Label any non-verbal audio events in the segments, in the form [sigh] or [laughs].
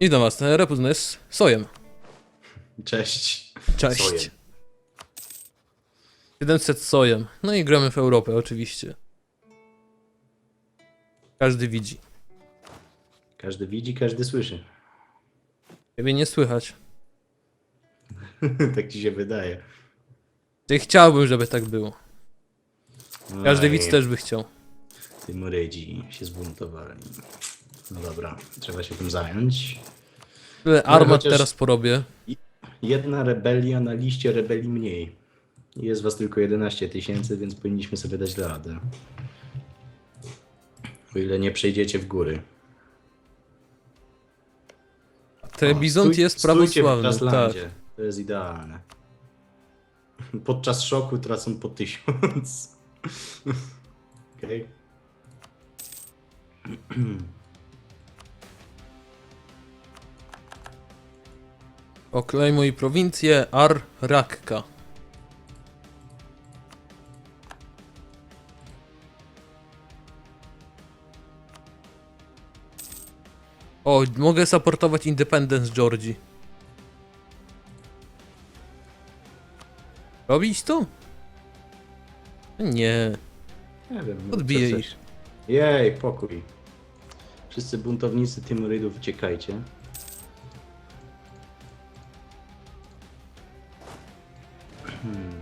I do was, Repuzny jest sojem. Cześć. Cześć. Sojem. 700 sojem. No i gramy w Europę oczywiście. Każdy widzi. Każdy widzi, każdy słyszy. Ciebie nie słychać. [laughs] tak ci się wydaje. Ja chciałbym, żeby tak było. Każdy Oj, widz też by chciał. Tymurydzi się zbuntowali. No dobra, trzeba się tym zająć. Tyle armat chociaż- teraz porobię. Jedna rebelia na liście rebelii mniej. Jest was tylko 11 tysięcy, więc powinniśmy sobie dać radę. O ile nie przejdziecie w góry. Bizont stój- jest stójcie w prawosławny. Tak. Traslandzie. To jest idealne. [laughs] Podczas szoku tracą po tysiąc. [laughs] Okej. [clears throat] Oklejmuj prowincję Ar-Rakka. O, mogę supportować Independence Georgii. Robić to? Nie, Nie wiem. no ich. Jej, pokój. Wszyscy buntownicy Timurydów uciekajcie. Hmm.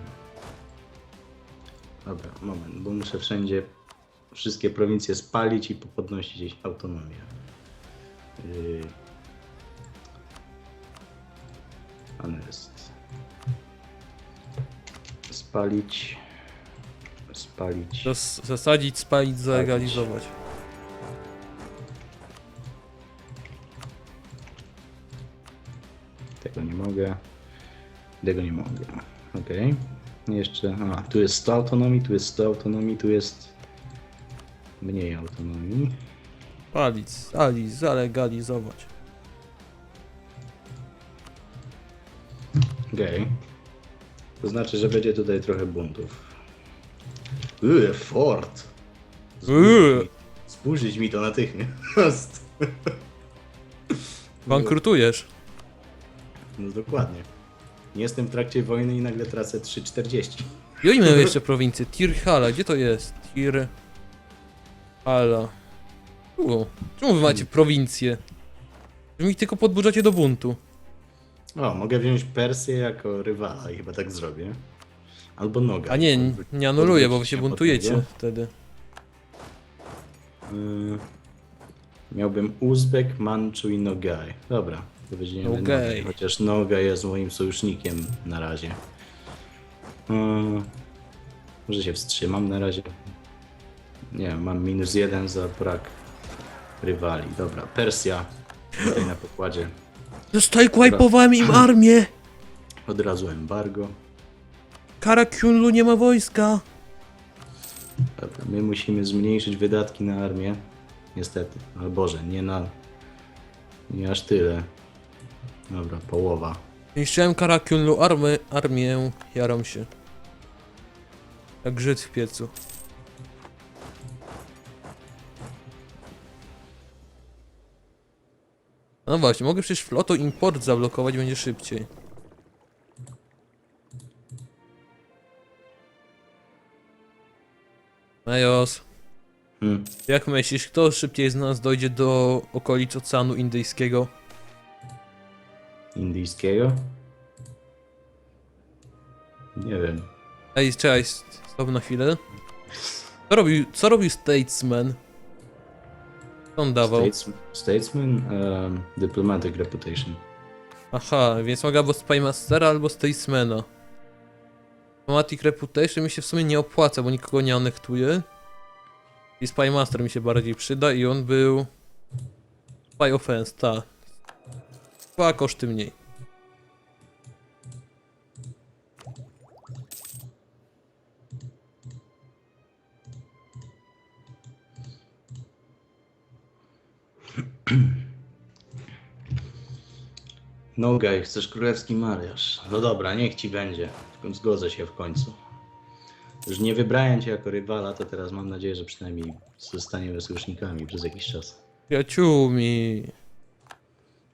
Dobra, moment, bo muszę wszędzie wszystkie prowincje spalić i podnosić gdzieś autonomię. Yy. On jest. Spalić. Spalić. Zas zasadzić, spalić, zalegalizować. Tego nie mogę. Tego nie mogę. Okej. Jeszcze. A, tu jest 100 autonomii, tu jest 100 autonomii, tu jest mniej autonomii. Spalić, spalić, zalegalizować. Okej. To znaczy, że będzie tutaj trochę buntów. Yy, fort! Yy. mi, Zburzyć mi to natychmiast. Bankrutujesz. No dokładnie. Nie jestem w trakcie wojny i nagle tracę 3,40. I oni mają jeszcze prowincję. Tirhala, gdzie to jest? Tir... Hala. U, czemu wy macie prowincję? Wy mi tylko podburzacie do buntu. O, mogę wziąć Persję jako rywala i chyba tak zrobię. Albo Noga. A nie, nie anuluję, bo wy się buntujecie wtedy. Y, miałbym Uzbek, Manczu i Nogaj. Dobra, weźmiemy Nogaj. Nogaj, Chociaż Noga jest moim sojusznikiem na razie. Y, może się wstrzymam na razie. Nie, mam minus jeden za brak rywali. Dobra, Persja. Tutaj na pokładzie. Zostajkwajpowałem im armię! Od razu embargo. Karakunlu nie ma wojska! Dobra, my musimy zmniejszyć wydatki na armię. Niestety. Ale Boże, nie na... Nie aż tyle. Dobra, połowa. Zniszczyłem Karakunlu army, armię, jaram się. Jak Żyd w piecu. No właśnie, mogę przecież floto import zablokować, będzie szybciej. Majos, Hmm. jak myślisz, kto szybciej z nas dojdzie do okolic Oceanu Indyjskiego? Indyjskiego? Nie wiem. Ej, czekaj, stop na chwilę. Co robił, co robił Statesman? Co on dawał? States, statesman? Um, diplomatic reputation. Aha, więc mogę albo Spymastera, albo Statesmana. Diplomatic Reputation mi się w sumie nie opłaca, bo nikogo nie anektuje. I Spymaster mi się bardziej przyda i on był... Spy Offense, ta. Dwa koszty mniej. Nogaj, chcesz królewski mariaż? No dobra, niech ci będzie. Tylko Zgodzę się w końcu. Już nie wybrałem cię jako rywala, to teraz mam nadzieję, że przynajmniej zostaniemy sojusznikami przez jakiś czas. Przyjaciółmi.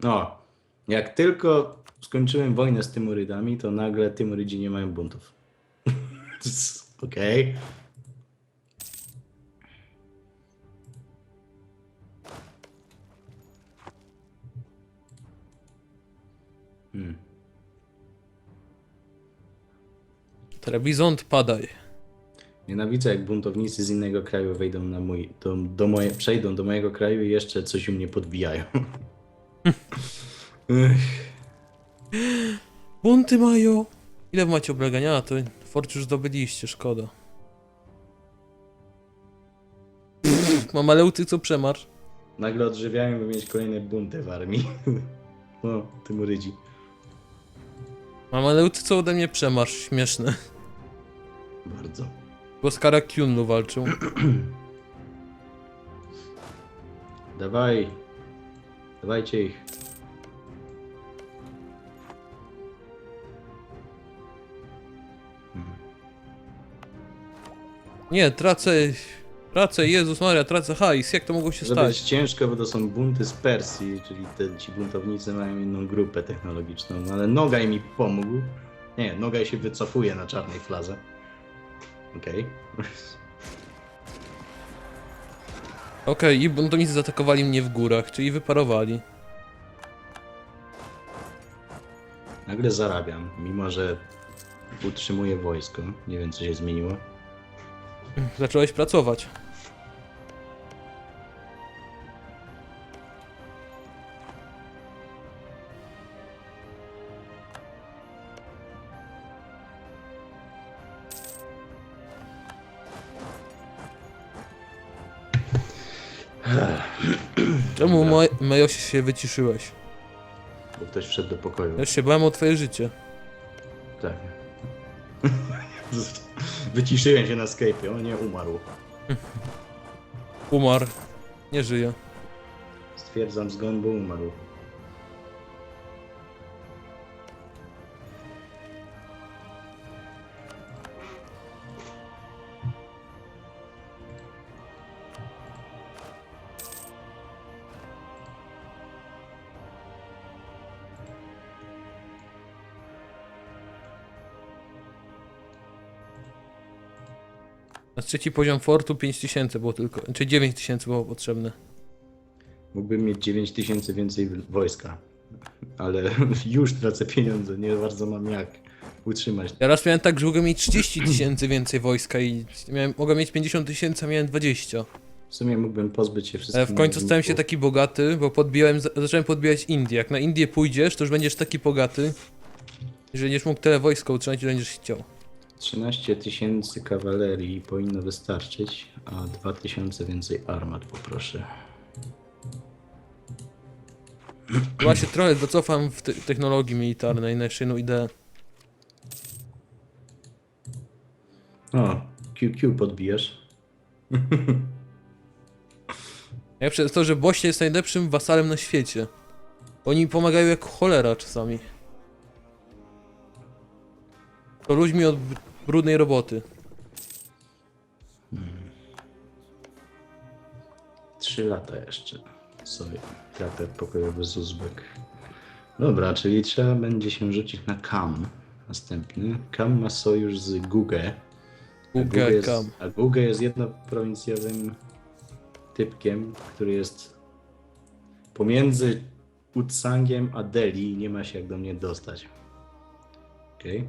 No, jak tylko skończyłem wojnę z Tymurydami, to nagle Tymurydzi nie mają buntów. [laughs] Okej. Hmm. Trebizond, padaj. Nienawidzę, jak buntownicy z innego kraju wejdą na mój, do, do moje, przejdą do mojego kraju i jeszcze coś u mnie podbijają. [laughs] Bunty mają. Ile macie oblegania? A to fort już zdobyliście, szkoda. Mam aleuty co przemarsz. Nagle odżywiają, by mieć kolejne bunty w armii. [laughs] O, Tymurydzi. Mam aleuty co ode mnie przemarsz, śmieszne. Bardzo. Bo z Karakiunlu walczą. [clears throat] Dawaj. Dawajcie ich. Nie, tracę... Tracę, Jezus Maria, tracę hajs, jak to mogło się Żeby stać? być ciężko, bo to są bunty z Persji, czyli te, ci buntownicy mają inną grupę technologiczną, no ale Nogaj mi pomógł. Nie, Nogaj się wycofuje na czarnej fladze. Okej. [laughs] Okej, i buntownicy zaatakowali mnie w górach, czyli wyparowali. Nagle zarabiam, mimo że utrzymuję wojsko. Nie wiem, co się zmieniło. [clears throat] Zacząłeś pracować. [clears throat] Czemu Maj- Majosie się wyciszyłeś? Bo ktoś wszedł do pokoju. Ja się bałem o twoje życie. Tak. [laughs] Wyciszyłem się na Skype'ie, on nie umarł. Umarł. Nie żyje. Stwierdzam zgon, bo umarł. Trzeci poziom fortu 5000 było tylko, czy 9000 było potrzebne. Mógłbym mieć 9000 więcej wojska. Ale [laughs] już tracę pieniądze, nie bardzo mam jak utrzymać. Ja raz miałem tak, że mogłem mieć 30 tysięcy więcej wojska i miałem, mogłem mieć 50 tysięcy, a miałem 20. W sumie mógłbym pozbyć się Ale wszystkich. w końcu stałem się taki bogaty, bo podbiłem, za- zacząłem podbijać Indię. Jak na Indię pójdziesz, to już będziesz taki bogaty, że będziesz mógł tyle wojska utrzymać, ile będziesz chciał. 13 tysięcy kawalerii powinno wystarczyć, a 2000 więcej armat poproszę. Chyba się trochę zacofam w te technologii militarnej na jedną ideę. O, QQ podbijesz. Najlepsze [laughs] jest to, że Bośnia jest najlepszym wasalem na świecie. Oni mi pomagają jak cholera czasami. To ludźmi od brudnej roboty. 3 lata jeszcze. Sobie traktat pokojowy z Uzbek. Dobra, czyli trzeba będzie się rzucić na Kam. Następny. Kam ma sojusz z Gugę. A jest, Kam. a Gugę jest jednoprowincjowym typkiem, który jest pomiędzy Utsangiem a Delhi i nie ma się jak do mnie dostać. Okej.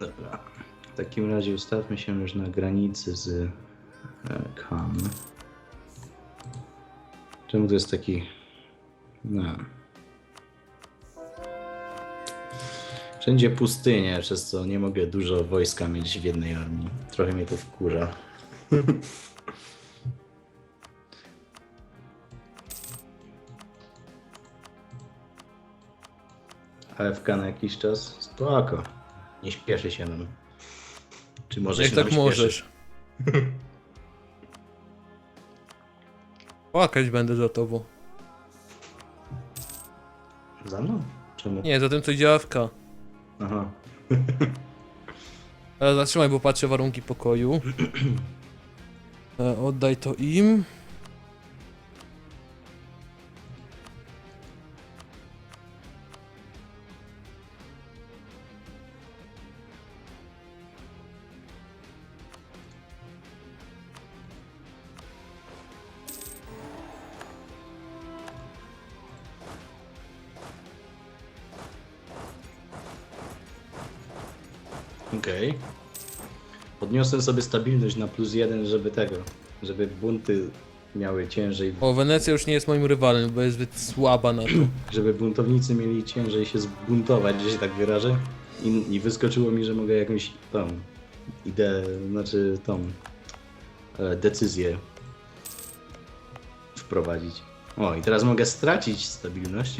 Dobra. W takim razie ustawmy się już na granicy z e, Kan. Czemu to jest taki. No. Wszędzie pustynie, przez co nie mogę dużo wojska mieć w jednej armii. Trochę mnie to wkurza. [laughs] AFK na jakiś czas? Spoko. Nie śpieszy się nam. Czy może Jak się tak nam śpieszy? możesz? [laughs] Płakać będę za tobą. Za mną? Czemu? Nie, za tym co działa w K. Aha. Ale zatrzymaj, bo patrzę warunki pokoju. E, oddaj to im. Podniosłem sobie stabilność na plus jeden, żeby tego, żeby bunty miały ciężej, O, Wenecja już nie jest moim rywalem, bo jest zbyt słaba na to. [clears throat] żeby buntownicy mieli ciężej się zbuntować, że się tak wyrażę. I, I wyskoczyło mi, że mogę jakąś tą ideę, znaczy tą e, decyzję wprowadzić. O, i teraz mogę stracić stabilność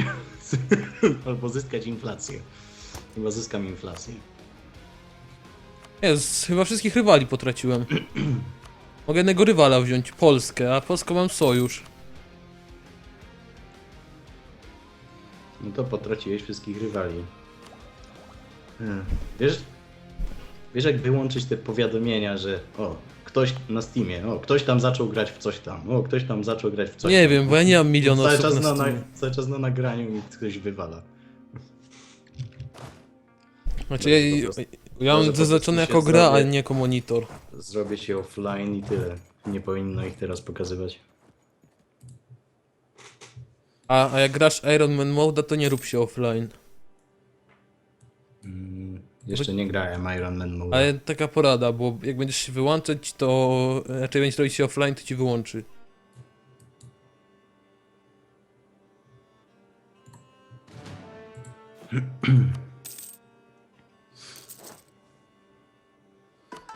[laughs] albo zyskać inflację. Chyba zyskam inflację. Jest, chyba wszystkich rywali potraciłem. Mogę jednego rywala wziąć, Polskę, a Polską mam sojusz. No to potraciłeś wszystkich rywali. Hmm. Wiesz, wiesz jak wyłączyć te powiadomienia, że o, ktoś na Steamie, o, ktoś tam zaczął grać w coś tam, o, ktoś tam zaczął grać w coś Nie tam. wiem, bo ja nie mam miliona cały osób czas, na na, Steamie. cały czas na nagraniu mi ktoś wywala. Znaczy, ja, Może po prostu- ja mam po zaznaczone jako gra, a nie jako monitor. Zrobię się offline i tyle. Nie powinno ich teraz pokazywać. A, a jak grasz Iron Man Mode, to nie rób się offline. Mm, jeszcze nie grałem Iron Man Mode. Ale taka porada, bo jak będziesz się wyłączać, to raczej będziesz robić się offline, to ci wyłączy. [clears throat]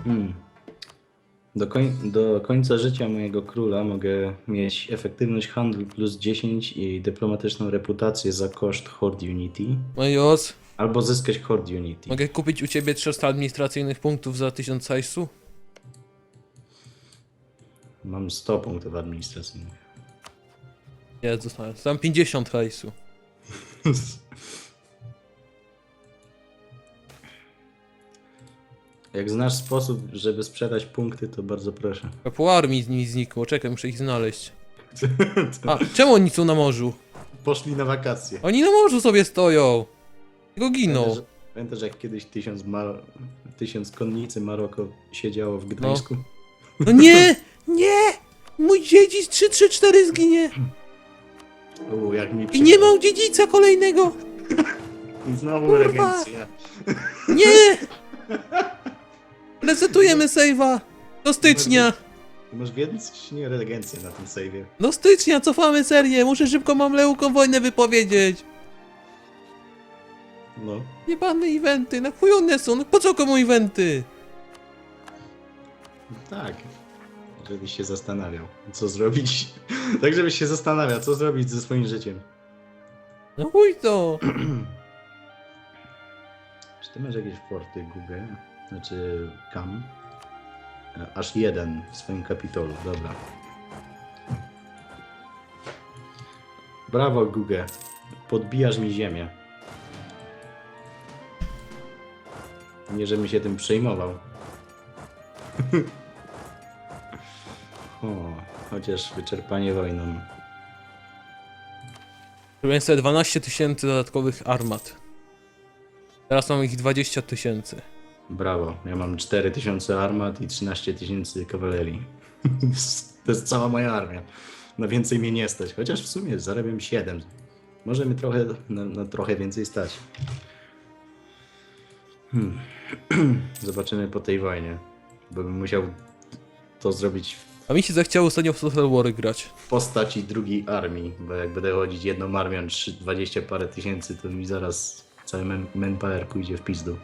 Hmm. Do, koń, do końca życia mojego króla mogę mieć efektywność handlu plus 10 i dyplomatyczną reputację za koszt Horde Unity, Majos, albo zyskać Horde Unity. mogę kupić u ciebie 300 administracyjnych punktów za 1000 hajsu? Mam 100 punktów administracyjnych. Nie, zostałem. Tam 50 hajsu. [laughs] Jak znasz sposób, żeby sprzedać punkty, to bardzo proszę. A Po armii z nimi znikło, czekaj, muszę ich znaleźć. [laughs] A, czemu oni są na morzu? Poszli na wakacje. Oni na morzu sobie stoją! Tylko giną. Pamiętasz, pamiętasz jak kiedyś tysiąc, Mar- tysiąc konnicy Maroko siedziało w Gdańsku? No nie! Nie! Mój dziedzic 334 zginie! U, jak mi I nie mam dziedzica kolejnego! [laughs] I znowu Kurwa. regencja. Nie! [laughs] Resetujemy save'a! Do stycznia! Ty Masz wiecznie regencję na tym save'ie. Do stycznia cofamy serię! Muszę szybko Mamleukom wojnę wypowiedzieć! No. Jebane eventy, na chuj one są, no po co komu eventy? Tak. Żebyś się zastanawiał, co zrobić. [laughs] tak, żebyś się zastanawiał, co zrobić ze swoim życiem. No chuj to! [clears throat] Czy ty masz jakieś forty Google? Znaczy Cam? E, Aż jeden w swoim kapitolu, dobra. Brawo Google. Podbijasz mi ziemię. Nie, żebym się tym przejmował. [laughs] o, chociaż wyczerpanie wojną. Zrobiłem sobie 12 tysięcy dodatkowych armat. Teraz mam ich 20 tysięcy. Brawo, ja mam 4000 armat i 13 tysięcy kawalerii. [laughs] to jest cała moja armia. Na więcej mnie nie stać, chociaż w sumie zarabiam 7. Może mi trochę, na, na trochę więcej stać. Hmm. [clears throat] Zobaczymy po tej wojnie, bo bym musiał to zrobić A mi się zachciało ostatnio w Total War grać. w postaci drugiej armii, bo jak będę chodzić jedną armią 3, 20 parę tysięcy, to mi zaraz cały manpower pójdzie w pizdu.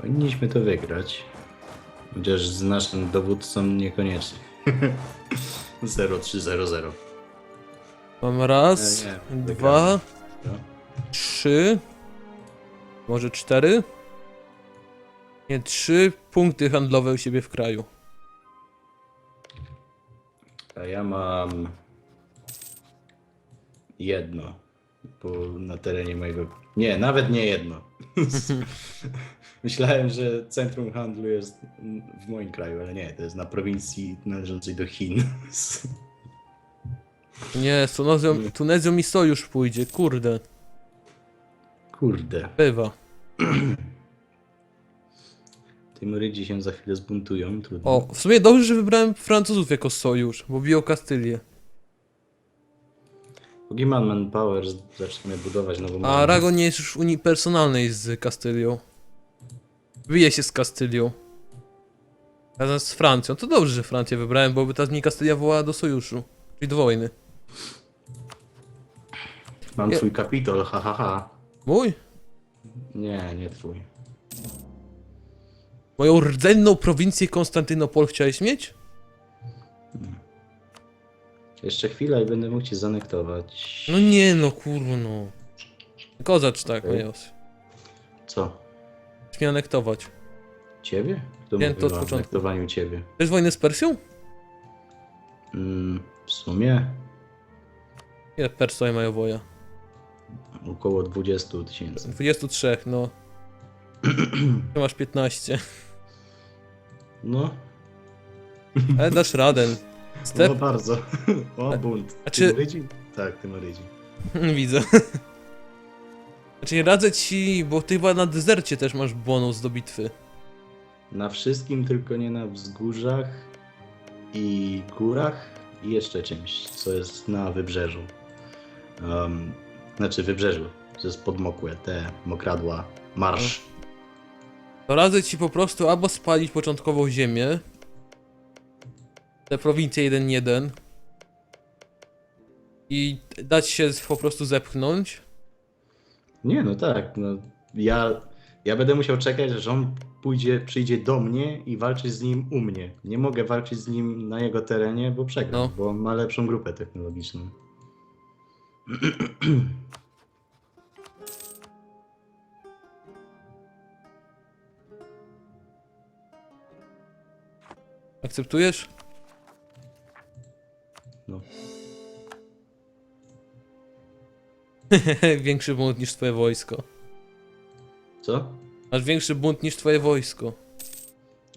Powinniśmy to wygrać. Chociaż z naszym dowódcą niekoniecznie. [laughs] 0300. Mam raz, E, nie, dwa, wygrałem. Trzy, może cztery? Nie, trzy punkty handlowe u siebie w kraju. A ja mam jedno. Bo na terenie mojego. Nie, nawet nie jedno. [laughs] Myślałem, że centrum handlu jest w moim kraju, ale nie, to jest na prowincji należącej do Chin. [laughs] Nie, z Tunezją, Tunezją mi sojusz pójdzie, kurde, Kurde. bywa. [clears throat] Tymurydzi się za chwilę zbuntują. Trudno. O, w sumie dobrze, że wybrałem Francuzów jako sojusz, bo biją Kastylię. Póki mam manpower, zaczniemy budować nową A armię. Aragon nie jest już w Unii Personalnej z Kastylią. Bije się z Kastylią. Razem z Francją. To dobrze, że Francję wybrałem, bo by teraz mnie Kastylia wołała do sojuszu. Czyli do wojny. Mam twój kapitol, ha ha ha. Mój? Nie, nie twój. Moją rdzenną prowincję Konstantynopol chciałeś mieć? Jeszcze chwilę i będę mógł cię zanektować. No nie no, kurno. Kozacz tak, okay. Co? Chcesz mnie anektować. Ciebie? Kto Nie, mówił to od początku. anektowaniu ciebie? Chcesz wojnę z Persją? Mm, w sumie Ile Persoj mają woja? około 20 tysięcy. 23, no. [clears throat] Ty masz 15. No, Ale dasz radę. No Step? bardzo. [laughs] O, bunt. A czy-? Tak, Tymurydzi. [laughs] Widzę. Znaczy radzę ci, bo ty chyba na dezercie też masz bonus do bitwy. Na wszystkim, tylko nie na wzgórzach i górach i jeszcze czymś, co jest na wybrzeżu. Um, znaczy wybrzeżu, to jest podmokłe, te mokradła, marsz. To radzę ci po prostu albo spalić początkową ziemię. Te prowincje 1-1. I dać się po prostu zepchnąć. Nie, no tak, no ja, ja będę musiał czekać, że on pójdzie, przyjdzie do mnie i walczyć z nim u mnie. Nie mogę walczyć z nim na jego terenie, bo przegram, No. bo on ma lepszą grupę technologiczną. Akceptujesz? No. [laughs] Większy bunt niż twoje wojsko. Co? Masz większy bunt niż twoje wojsko.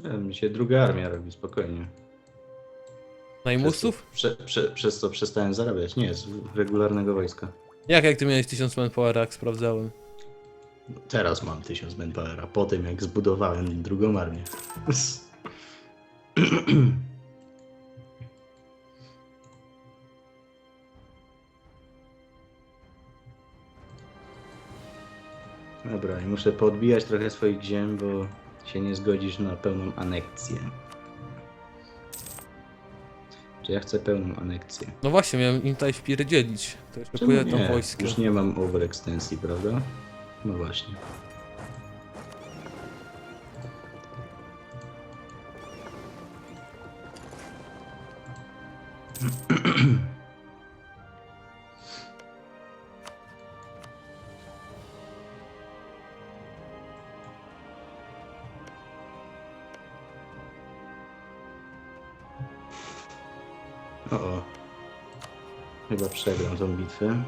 Nie, mi się druga armia robi, spokojnie. Najmusów? Przez, prze, prze, przez co przestałem zarabiać. Nie, z regularnego wojska. Jak jak ty miałeś 1000 manpower, jak sprawdzałem. Teraz mam 1000 manpowera, po tym jak zbudowałem drugą armię. [clears throat] [clears throat] Dobra, i muszę podbijać trochę swoich ziem, bo się nie zgodzisz na pełną aneksję. Czy ja chcę pełną aneksję? No właśnie, miałem im tutaj wpierdzielić. To jeszcze Czemu tam nie? Już nie mam overextensji, prawda? No właśnie. [clears throat] Chyba przegram tą bitwę.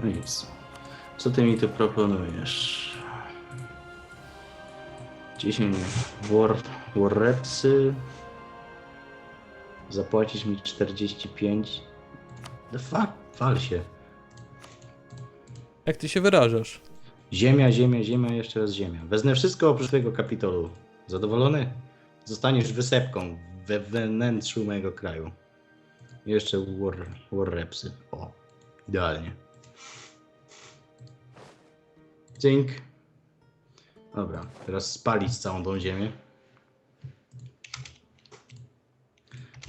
No nic. Co ty mi tu proponujesz? 10 war, warrepsy. Zapłacisz mi 45. The fuck? Wal się. Jak ty się wyrażasz? Ziemia, ziemia, ziemia, jeszcze raz ziemia. Wezmę wszystko oprócz twojego kapitolu. Zadowolony? Zostaniesz wysepką we wnętrzu mojego kraju. Jeszcze war, warrepsy. O, idealnie. Dzięk. Dobra, teraz spalić całą tą ziemię.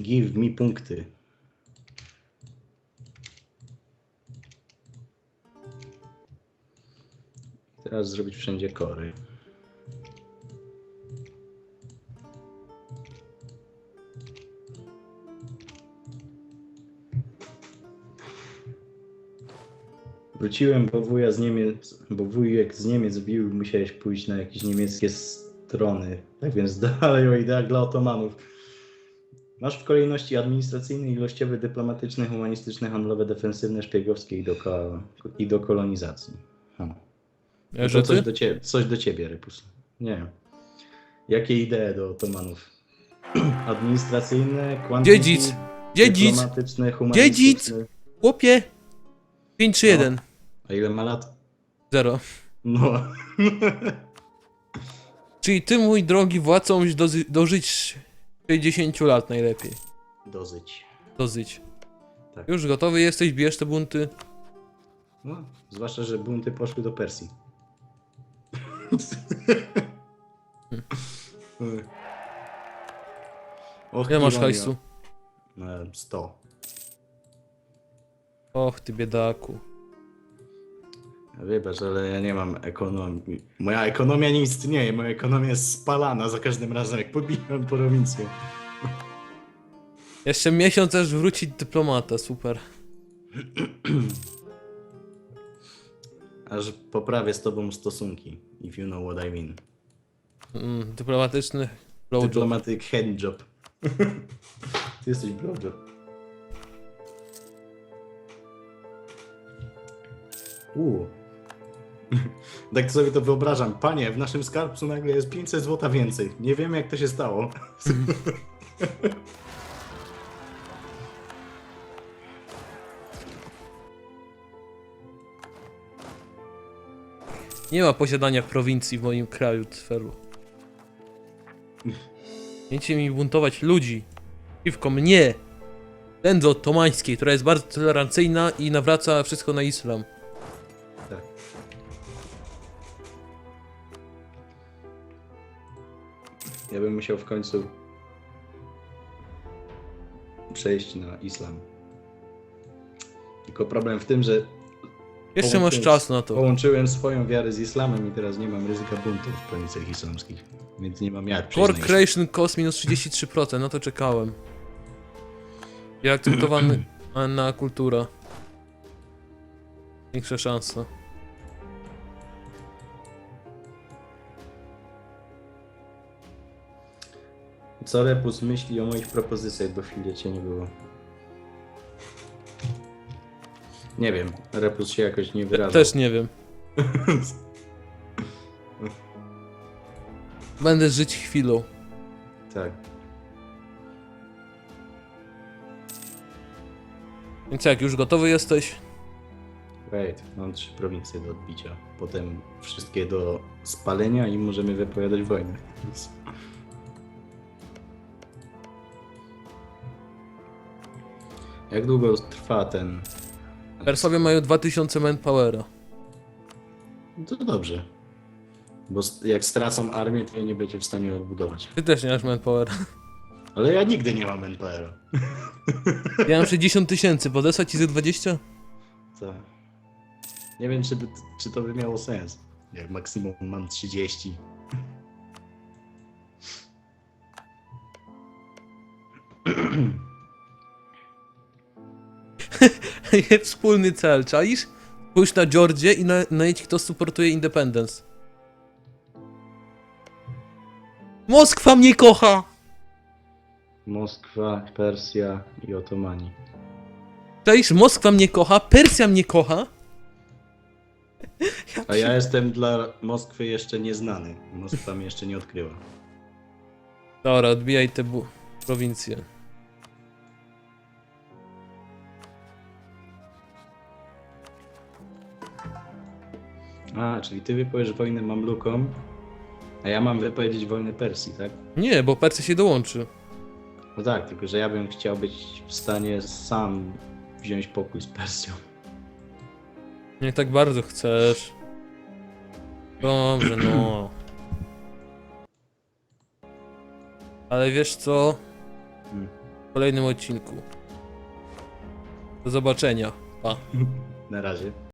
Give mi punkty. Teraz zrobić wszędzie kory. Wróciłem, bo wuja z Niemiec, bo wujek z Niemiec bił, musiałeś pójść na jakieś niemieckie strony. Tak więc [laughs] dalej o ideach dla otomanów. Masz w kolejności administracyjny, ilościowy, dyplomatyczny, humanistyczny, handlowe, defensywne, szpiegowskie i do, ko- i do kolonizacji. Hmm. Ja, To że coś do, cie- coś do ciebie, Repus. Nie wiem. Jakie idee do otomanów? [clears throat] Administracyjne, quantity, Dziedzic! Dziedzic! dyplomatyczne, humanistyczne. Chłopie! 5 czy No. 1? A ile ma lat? 0. No. [laughs] Czyli ty, mój drogi władco, musisz dozy- dożyć 60 lat najlepiej. Dosyć. Dozyć. Tak. Już gotowy jesteś, bierz te bunty. No, zwłaszcza, że bunty poszły do Persji. Och, [laughs] Ile masz hajsu? E, 100. Och, ty biedaku. Wybacz, ale ja nie mam ekonomii. Moja ekonomia nie istnieje, moja ekonomia jest spalana za każdym razem, jak podbijam prowincję. Jeszcze miesiąc aż wrócić dyplomata, super. Aż poprawię z tobą stosunki, if you know what I mean. Mm, dyplomatyczny blowjob. Diplomatic handjob. Ty jesteś blowjob. Uuu. [laughs] Tak sobie to wyobrażam. Panie, w naszym skarbcu nagle jest 500 złota więcej. Nie wiem jak to się stało. [laughs] Nie ma posiadania prowincji w moim kraju, Tfelu. Chcecie mi buntować ludzi. Przeciwko mnie. Tędzy otomańskiej, która jest bardzo tolerancyjna i nawraca wszystko na islam. Ja bym musiał w końcu przejść na islam. Tylko problem w tym, że Jeszcze masz Połączyłem- czas na to. Połączyłem swoją wiarę z islamem i teraz nie mam ryzyka buntów w prowincjach islamskich. Więc nie mam jak przejść Core na islam. Creation Cost minus 33%, na to czekałem. I akceptowany [clears throat] na kultura. Większa szansa. Co Repus myśli o moich propozycjach, bo chwilę cię nie było. Nie wiem, Repus się jakoś nie wyrażał. Też nie wiem. [laughs] Będę żyć chwilą. tak. Więc jak, już gotowy jesteś? Wait, mam trzy prowincje do odbicia. Potem wszystkie do spalenia i możemy wypowiadać wojnę. Jak długo trwa ten... Persowie mają 2000 manpowera. To dobrze. Bo s- jak stracą armię, to nie będzie w stanie odbudować. Ty też nie masz manpowera. Ale ja nigdy nie mam NPR. [laughs] Ja mam 60 tysięcy, podesłać ci ze 20? Tak. Nie wiem, czy, by, czy to by miało sens. Jak maksimum mam 30. [clears throat] wspólny cel, czaisz? Pójdź na Georgię i na, najedź kto supportuje Independence. Moskwa mnie kocha! Moskwa, Persja i Otomani. Czaisz? Moskwa mnie kocha, Persja mnie kocha. [laughs] A ja jestem dla Moskwy jeszcze nieznany. Moskwa mnie jeszcze nie odkryła. Dobra, odbijaj te bu- prowincje. A, czyli ty wypowiesz wojnę Mamlukom, a ja mam wypowiedzieć wojnę Persji, tak? Nie, bo Persja się dołączy. No tak, tylko że ja bym chciał być w stanie sam wziąć pokój z Persją. Nie tak bardzo chcesz. Dobrze, no. Ale wiesz co? Hmm. W kolejnym odcinku. Do zobaczenia. Pa. [laughs] Na razie.